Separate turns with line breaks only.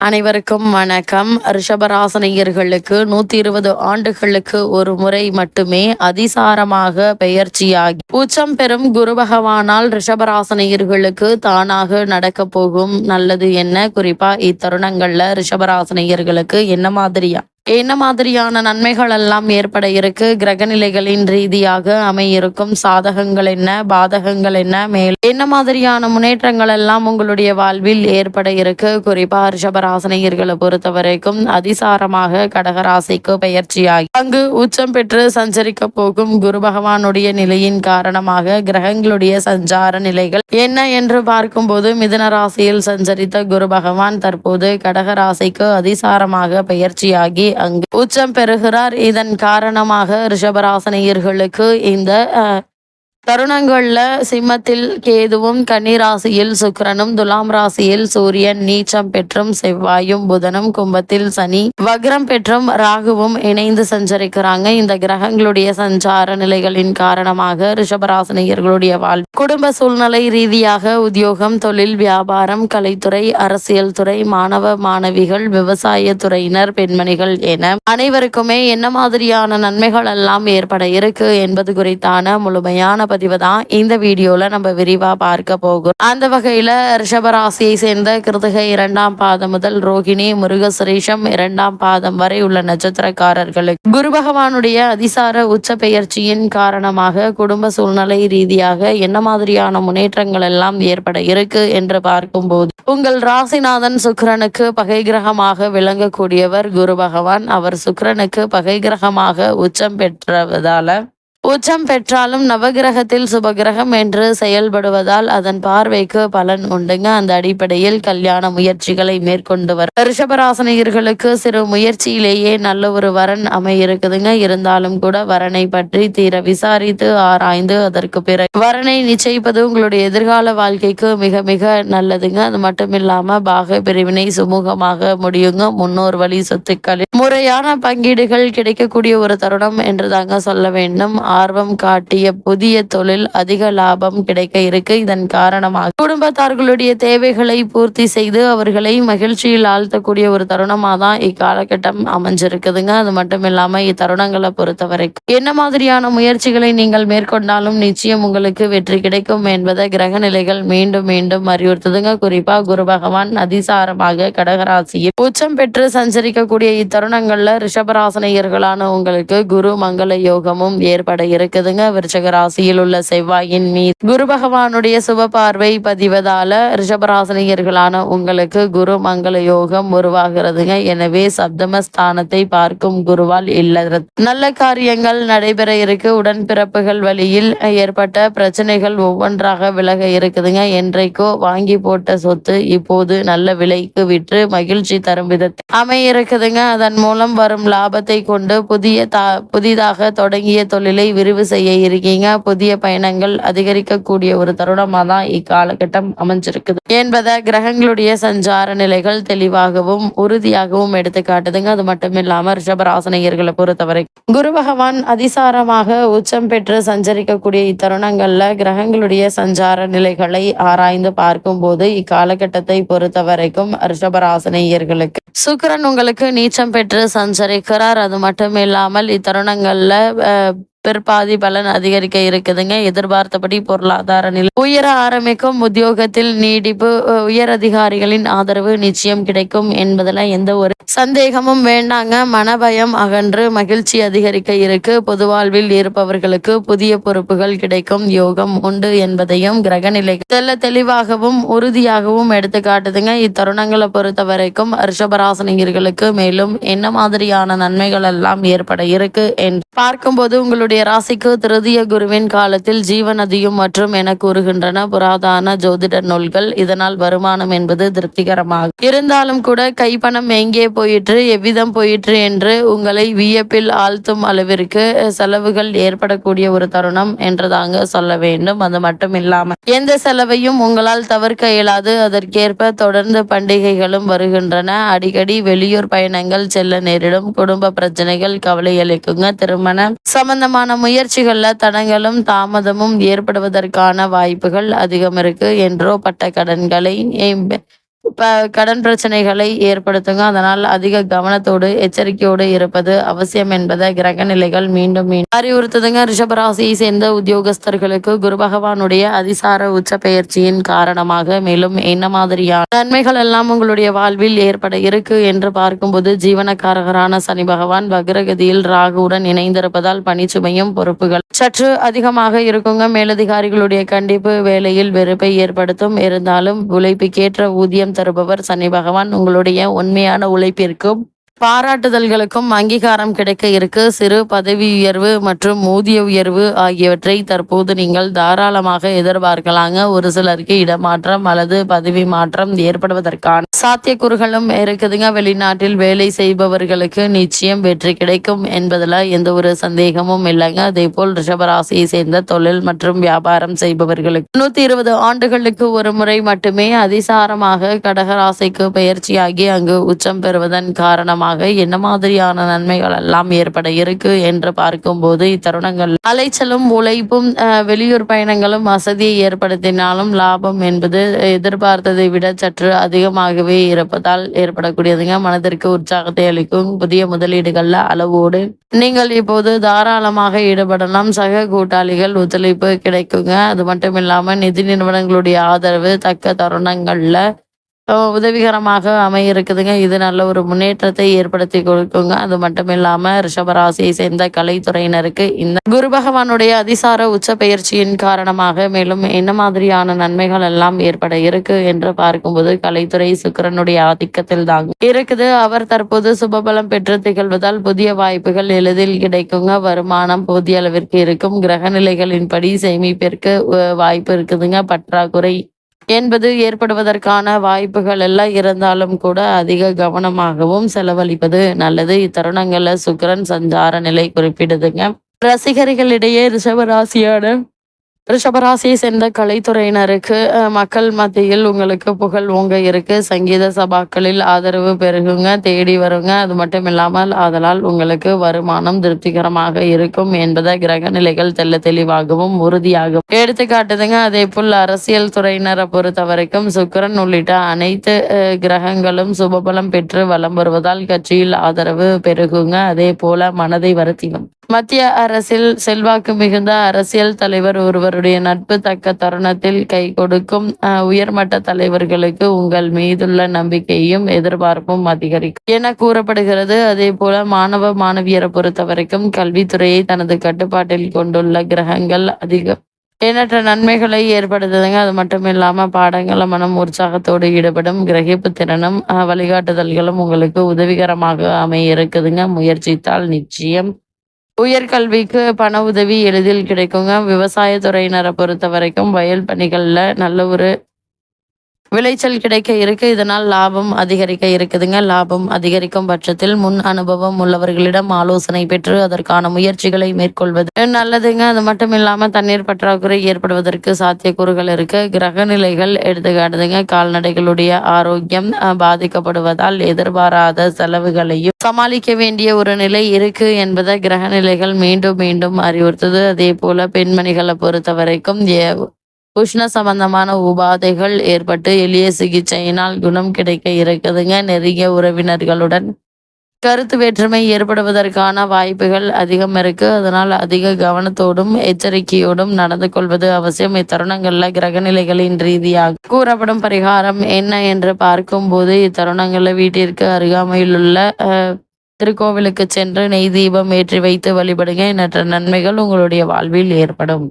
அனைவருக்கும் வணக்கம். ரிஷபராசனையர்களுக்கு நூத்தி இருபது ஆண்டுகளுக்கு ஒரு முறை மட்டுமே அதிசாரமாக பெயர்ச்சியாகி உச்சம் பெறும் குரு பகவானால் ரிஷபராசனையர்களுக்கு தானாக நடக்க போகும் நல்லது என்ன? குறிப்பா இத்தருணங்கள்ல ரிஷபராசனையர்களுக்கு என்ன மாதிரியா? என்ன மாதிரியான நன்மைகள் எல்லாம் ஏற்பட இருக்கு? கிரகநிலைகளின் ரீதியாக அமையிருக்கும் சாதகங்கள் என்ன? பாதகங்கள் என்ன? மேல் என்ன மாதிரியான முன்னேற்றங்கள் எல்லாம் உங்களுடைய வாழ்வில் ஏற்பட இருக்கு? குறிப்பா ரிஷபராசனையர்களை பொறுத்த வரைக்கும் அதிசாரமாக கடகராசிக்கு பயிற்சியாகி அங்கு உச்சம் பெற்று சஞ்சரிக்க போகும் குரு பகவானுடைய நிலையின் காரணமாக கிரகங்களுடைய சஞ்சார நிலைகள் என்ன என்று பார்க்கும்போது மிதன ராசியில் சஞ்சரித்த குரு பகவான் தற்போது கடகராசிக்கு அதிசாரமாக பயிற்சியாகி அங்கு உச்சம் பெறுகிறார். இதன் காரணமாக ரிஷபராசனையர்களுக்கு இந்த தருணங்கள்ல சிம்மத்தில் கேதுவும் கன்னி ராசியில் சுக்கிரனும் துலாம் ராசியில் சூரியன் நீச்சம் பெற்றும் செவ்வாயும் புதனும் கும்பத்தில் சனி வக்ரம் பெற்றும் ராகுவும் இணைந்து சஞ்சரிக்கிறாங்க. இந்த கிரகங்களுடைய சஞ்சார நிலைகளின் காரணமாக ரிஷபராசினியர்களுடைய வாழ் குடும்ப சூழ்நிலை ரீதியாக உத்தியோகம் தொழில் வியாபாரம் கலைத்துறை அரசியல் துறை மாணவ மாணவிகள் விவசாய துறையினர் பெண்மணிகள் என அனைவருக்குமே என்ன மாதிரியான நன்மைகள் எல்லாம் ஏற்பட இருக்கு என்பது குறித்தான முழுமையான பதிவு தான் இந்த வீடியோல நம்ம விரிவா பார்க்க போகிறோம். அந்த வகையில ரிஷபராசியை சேர்ந்த கிருதக இரண்டாம் பாதம் முதல் ரோகிணி மிருகசுரேஷம் இரண்டாம் பாதம் வரை உள்ள நட்சத்திரக்காரர்களுக்கு குரு பகவானுடைய அதிசார உச்ச பெயர்ச்சியின் காரணமாக குடும்ப சூழ்நிலை ரீதியாக என்ன மாதிரியான முன்னேற்றங்கள் எல்லாம் ஏற்பட இருக்கு என்று பார்க்கும்போது உங்கள் ராசிநாதன் சுக்கரனுக்கு பகை கிரகமாக விளங்கக்கூடியவர் குரு பகவான். அவர் சுக்கரனுக்கு பகை கிரகமாக உச்சம் பெற்றதால உச்சம் பெற்றாலும் நவகிரகத்தில் சுபகிரகம் என்று செயல்படுவதால் அதன் பார்வைக்கு பலன் உண்டுங்க. அந்த அடிப்படையில் கல்யாண முயற்சிகளை மேற்கொண்டு வர ரிஷபராசனியர்களுக்கு சிறு முயற்சியிலேயே நல்ல ஒரு வரன் அமையிருக்குதுங்க. இருந்தாலும் கூட வரனை பற்றி தீர விசாரித்து ஆராய்ந்து அதற்கு பிறகு வரனை நிச்சயிப்பது உங்களுடைய எதிர்கால வாழ்க்கைக்கு மிக மிக நல்லதுங்க. அது மட்டும் இல்லாம பாக பிரிவினை சுமூகமாக முடியுங்க. முன்னோர் வழி சொத்துக்களில் முறையான பங்கீடுகள் கிடைக்கக்கூடிய ஒரு தருணம் என்று தாங்க சொல்ல வேண்டும். ஆர்வம் காட்டிய புதிய தொழில் அதிக லாபம் கிடைக்க இருக்கு. இதன் காரணமாக குடும்பத்தார்களுடைய தேவைகளை பூர்த்தி செய்து அவர்களை மகிழ்ச்சியில் ஆழ்த்தக்கூடிய ஒரு தருணமாக தான் இக்காலகட்டம் அமைஞ்சிருக்குதுங்க. அது மட்டும் இல்லாம இத்தருணங்களை பொறுத்த வரைக்கும் என்ன மாதிரியான முயற்சிகளை நீங்கள் மேற்கொண்டாலும் நிச்சயம் உங்களுக்கு வெற்றி கிடைக்கும் என்பதை கிரக நிலைகள் மீண்டும் மீண்டும் அறிவுறுத்துதுங்க. குறிப்பா குரு பகவான் அதிசாரமாக கடகராசியில் உச்சம் பெற்று சஞ்சரிக்கக்கூடிய இத்தருணங்கள்ல ரிஷபராசனையர்களான உங்களுக்கு குரு மங்கள யோகமும் ஏற்பட இருக்குதுங்க. விருச்சக ராசியில் உள்ள செவ்வாயின் மீது குரு பகவானுடைய சுப பார்வை பதிவதால ரிஷபராசனியர்களான உங்களுக்கு குரு மங்கள யோகம் உருவாகிறதுங்க. எனவே சப்தமஸ்தானத்தை பார்க்கும் குருவால் இல்லறது நல்ல காரியங்கள் நடைபெற இருக்கு. உடன்பிறப்புகள் வழியில் ஏற்பட்ட பிரச்சனைகள் ஒவ்வொன்றாக விலக இருக்குதுங்க. என்றைக்கோ வாங்கி போட்ட சொத்து இப்போது நல்ல விலைக்கு விற்று மகிழ்ச்சி தரும் விதத்தில் அமைய இருக்குதுங்க. அதன் மூலம் வரும் லாபத்தை கொண்டு புதிய புதிதாக தொடங்கிய தொழிலை விரிவு செய்ய இருக்கீங்க. புதிய பயணங்கள் அதிகரிக்கக்கூடிய ஒரு தருணமா தான் இக்காலகட்டம் அமைஞ்சிருக்குது. என்பதை கிரகங்களுடைய சஞ்சார நிலைகள் தெளிவாகவும் உறுதியாகவும் எடுத்து காட்டுதுங்க அது மட்டும் இல்லாம ரிஷபராசனையர்களை பொறுத்தவரை. குரு பகவான் அதிசாரமாக உச்சம் பெற்று சஞ்சரிக்கக்கூடிய இத்தருணங்கள்ல கிரகங்களுடைய சஞ்சார நிலைகளை ஆராய்ந்து பார்க்கும் போது இக்காலகட்டத்தை பொறுத்த வரைக்கும் ரிஷபராசனையர்களுக்கு சுக்கரன் உங்களுக்கு நீச்சம் பெற்று சஞ்சரிக்கிறார். அது மட்டும் இல்லாமல் இத்தருணங்கள்ல பிற்பாதி பலன் அதிகரிக்க இருக்குதுங்க. எதிர்பார்த்தபடி பொருளாதார நிலை. உயர ஆரம்பிக்கும் உத்தியோகத்தில் நீடிப்பு உயர் அதிகாரிகளின் ஆதரவு நிச்சயம் கிடைக்கும் என்பதுல எந்த ஒரு சந்தேகமும் வேண்டாங்க. மனபயம் அகன்று மகிழ்ச்சி அதிகரிக்க இருக்கு. பொது வாழ்வில் இருப்பவர்களுக்கு புதிய பொறுப்புகள் கிடைக்கும். யோகம் உண்டு என்பதையும் கிரகநிலை தெல்ல தெளிவாகவும் உறுதியாகவும் எடுத்து காட்டுதுங்க. இத்தருணங்களை பொறுத்த வரைக்கும் ரிஷபராசனிகர்களுக்கு மேலும் என்ன மாதிரியான நன்மைகள் எல்லாம் ஏற்பட இருக்கு என்று பார்க்கும்போது உங்களுடைய ராசிக்கு திருதிய குருவின் காலத்தில் ஜீவநதியும் மற்றும் என கூறுகின்றன புராதான ஜோதிட நூல்கள். இதனால் வருமானம் என்பது திருப்திகரமாக. இருந்தாலும் கூட கைப்பணம் எங்கே போயிற்று எவ்விதம் போயிற்று என்று உங்களை வியப்பில் ஆழ்த்தும் அளவிற்கு செலவுகள் ஏற்படக்கூடிய ஒரு தருணம் என்று தாங்க சொல்ல வேண்டும். அது மட்டும் இல்லாம எந்த செலவையும் உங்களால் தவிர்க்க இயலாது. அதற்கேற்ப தொடர்ந்து பண்டிகைகளும் வருகின்றன. அடிக்கடி வெளியூர் பயணங்கள் செல்ல நேரிடும். குடும்ப பிரச்சனைகள் கவலை அளிக்குங்க. திருமணம் சம்பந்தமான முயற்சிகளில் தடங்களும் தாமதமும் ஏற்படுவதற்கான வாய்ப்புகள் அதிகம் இருக்கு. என்றோ பட்ட கடன்களை கடன் பிரச்சனைகளை ஏற்படுத்துங்க. அதனால் அதிக கவனத்தோடு எச்சரிக்கையோடு இருப்பது அவசியம் என்பதை கிரக நிலைகள் மீண்டும் மீண்டும் அறிவுறுத்துதுங்க. ரிஷபராசியை சேர்ந்த உத்தியோகஸ்தர்களுக்கு குரு பகவானுடைய அதிசார உச்ச பெயர்ச்சியின் காரணமாக மேலும் என்ன மாதிரியான நன்மைகள் எல்லாம் உங்களுடைய வாழ்வில் ஏற்பட இருக்கு என்று பார்க்கும்போது ஜீவனக்காரகரான சனி பகவான் பக்ரகதியில் ராகுவுடன் இணைந்திருப்பதால் பணிச்சுமையும் பொறுப்புகள் சற்று அதிகமாக இருக்குங்க. மேலதிகாரிகளுடைய கண்டிப்பு வேலையில் வெறுப்பை ஏற்படுத்தும். இருந்தாலும் உழைப்புக்கேற்ற ஊதியம் தருபவர் சனி பகவான் உங்களுடைய உண்மையான உழைப்பிற்கும் பாராட்டுதல்களுக்கும் அங்கீகாரம் கிடைக்க இருக்கு. சிறு பதவி உயர்வு மற்றும் ஊதிய உயர்வு ஆகியவற்றை தற்போது நீங்கள் தாராளமாக எதிர்பார்க்கலாங்க. ஒரு சிலருக்கு இடமாற்றம் அல்லது பதவி மாற்றம் ஏற்படுவதற்கான சாத்தியக்கூறுகளும் இருக்குதுங்க. வெளிநாட்டில் வேலை செய்பவர்களுக்கு நிச்சயம் வெற்றி கிடைக்கும் என்பதுல எந்த ஒரு சந்தேகமும் இல்லைங்க. அதே போல் ரிஷபராசியை சேர்ந்த தொழில் மற்றும் வியாபாரம் செய்பவர்களுக்கு நூத்தி இருபது ஆண்டுகளுக்கு ஒரு முறை மட்டுமே அதிசாரமாக கடகராசிக்கு பயிற்சியாகி அங்கு உச்சம் பெறுவதன் காரணமாக என்ன மாதிரியான நன்மைகள் எல்லாம் ஏற்பட இருக்கு என்று பார்க்கும்போது இத்தருணங்கள் அலைச்சலும் உழைப்பும் வெளியூர் பயணங்களும் வசதியை ஏற்படுத்தினாலும் லாபம் என்பது எதிர்பார்த்ததை விட சற்று அதிகமாகவே இருப்பதால் ஏற்படக்கூடியதுங்க. மனதிற்கு உற்சாகத்தை அளிக்கும் புதிய முதலீடுகள்ல அளவோடு நீங்கள் இப்போது தாராளமாக ஈடுபடலாம். சக கூட்டாளிகள் ஒத்துழைப்பு கிடைக்குங்க. அது மட்டும் இல்லாம நிதி நிறுவனங்களுடைய ஆதரவு தக்க தருணங்கள்ல உதவிகரமாக அமைய இருக்குதுங்க இது நல்ல ஒரு முன்னேற்றத்தை ஏற்படுத்தி கொடுக்குங்க. அது மட்டும் இல்லாம ரிஷபராசியை சேர்ந்த கலைத்துறையினருக்கு இந்த குரு பகவானுடைய அதிசார உச்ச பயிற்சியின் காரணமாக மேலும் என்ன மாதிரியான நன்மைகள் எல்லாம் ஏற்பட இருக்கு என்று பார்க்கும்போது கலைத்துறை சுக்கிரனுடைய ஆதிக்கத்தில் தாங்க இருக்குது. அவர் தற்போது சுபபலம் பெற்று திகழ்வதால் புதிய வாய்ப்புகள் எளிதில் கிடைக்குங்க. வருமானம் போதிய அளவிற்கு இருக்கும். கிரக நிலைகளின்படி சேமிப்பிற்கு வாய்ப்பு இருக்குதுங்க. பற்றாக்குறை என்பது ஏற்படுவதற்கான வாய்ப்புகள் எல்லாம் இருந்தாலும் கூட அதிக கவனமாகவும் செலவழிப்பது நல்லது. இத்தருணங்களில் சுக்கரன் சஞ்சார நிலை குறிப்பிடுதுங்க. ரசிகர்களிடையே ரிஷபராசியான ரிஷபராசியை சேர்ந்த கலைத்துறையினருக்கு மக்கள் மத்தியில் உங்களுக்கு புகழ் ஓங்க இருக்கு. சங்கீத சபாக்களில் ஆதரவு பெருகுங்க தேடி வருங்க. அது மட்டும் இல்லாமல் அதனால் உங்களுக்கு வருமானம் திருப்திகரமாக இருக்கும் என்பதை கிரக நிலைகள் தெல்ல தெளிவாகவும் உறுதியாகவும் எடுத்துக்காட்டுதுங்க அதே போல் அரசியல் துறையினரை பொறுத்த வரைக்கும் உள்ளிட்ட அனைத்து கிரகங்களும் சுபபலம் பெற்று வலம் வருவதால் கட்சியில் ஆதரவு பெருகுங்க. அதே போல மனதை வருத்திடும் மத்திய அரசில் செல்வாக்கு மிகுந்த அரசியல் தலைவர் ஒருவருடைய நட்பு தக்க தருணத்தில் கை கொடுக்கும் உயர்மட்ட தலைவர்களுக்கு உங்கள் மீதுள்ள நம்பிக்கையும் எதிர்பார்ப்பும் அதிகரிக்கும் என கூறப்படுகிறது. அதே போல மாணவ மாணவியரை பொறுத்த வரைக்கும் கல்வித்துறையை தனது கட்டுப்பாட்டில் கொண்டுள்ள கிரகங்கள் அதிக எண்ணற்ற நன்மைகளை ஏற்படுத்துதுங்க. அது மட்டும் இல்லாம பாடங்கள மனம் உற்சாகத்தோடு ஈடுபடும் கிரகிப்பு திறனும் அஹ், வழிகாட்டுதல்களும் உங்களுக்கு உதவிகரமாக அமைய இருக்குதுங்க. முயற்சித்தால் நிச்சயம் உயர்கல்விக்கு பண உதவி எளிதில் கிடைக்குங்க. விவசாய துறையினரை பொறுத்த வரைக்கும் வயல் பணிகள்ல நல்ல ஒரு விளைச்சல் கிடைக்க இருக்கு. இதனால் லாபம் அதிகரிக்க இருக்குதுங்க. லாபம் அதிகரிக்கும் பட்சத்தில் முன் அனுபவம் உள்ளவர்களிடம் ஆலோசனை பெற்று அதற்கான முயற்சிகளை மேற்கொள்வது நல்லதுங்க. அது மட்டும் இல்லாம தண்ணீர் பற்றாக்குறை ஏற்படுவதற்கு சாத்தியக்கூறுகள் இருக்கு. கிரக நிலைகள் எடுத்துக்காட்டுதுங்க. கால்நடைகளுடைய ஆரோக்கியம் பாதிக்கப்படுவதால் எதிர்பாராத செலவுகளையும் சமாளிக்க வேண்டிய ஒரு நிலை இருக்கு என்பதை கிரக நிலைகள் மீண்டும் மீண்டும் அறிவுறுத்துது. அதே போல பெண்மணிகளை பொறுத்த வரைக்கும் உஷ்ண சம்பந்தமான உபாதைகள் ஏற்பட்டு எளிய சிகிச்சையினால் குணம் கிடைக்க இருக்குதுங்க நெருங்கிய உறவினர்களுடன் கருத்து வேற்றுமை ஏற்படுவதற்கான வாய்ப்புகள் அதிகம் இருக்கு. அதனால் அதிக கவனத்தோடும் எச்சரிக்கையோடும் நடந்து கொள்வது அவசியம். இத்தருணங்கள்ல கிரகநிலைகளின் ரீதியாக கூறப்படும் பரிகாரம் என்ன என்று பார்க்கும்போது இத்தருணங்கள்ல வீட்டிற்கு அருகாமையில் உள்ள திருக்கோவிலுக்கு சென்று நெய் தீபம் ஏற்றி வைத்து வழிபடுங்க. எண்ணற்ற நன்மைகள் உங்களுடைய வாழ்வில் ஏற்படும்.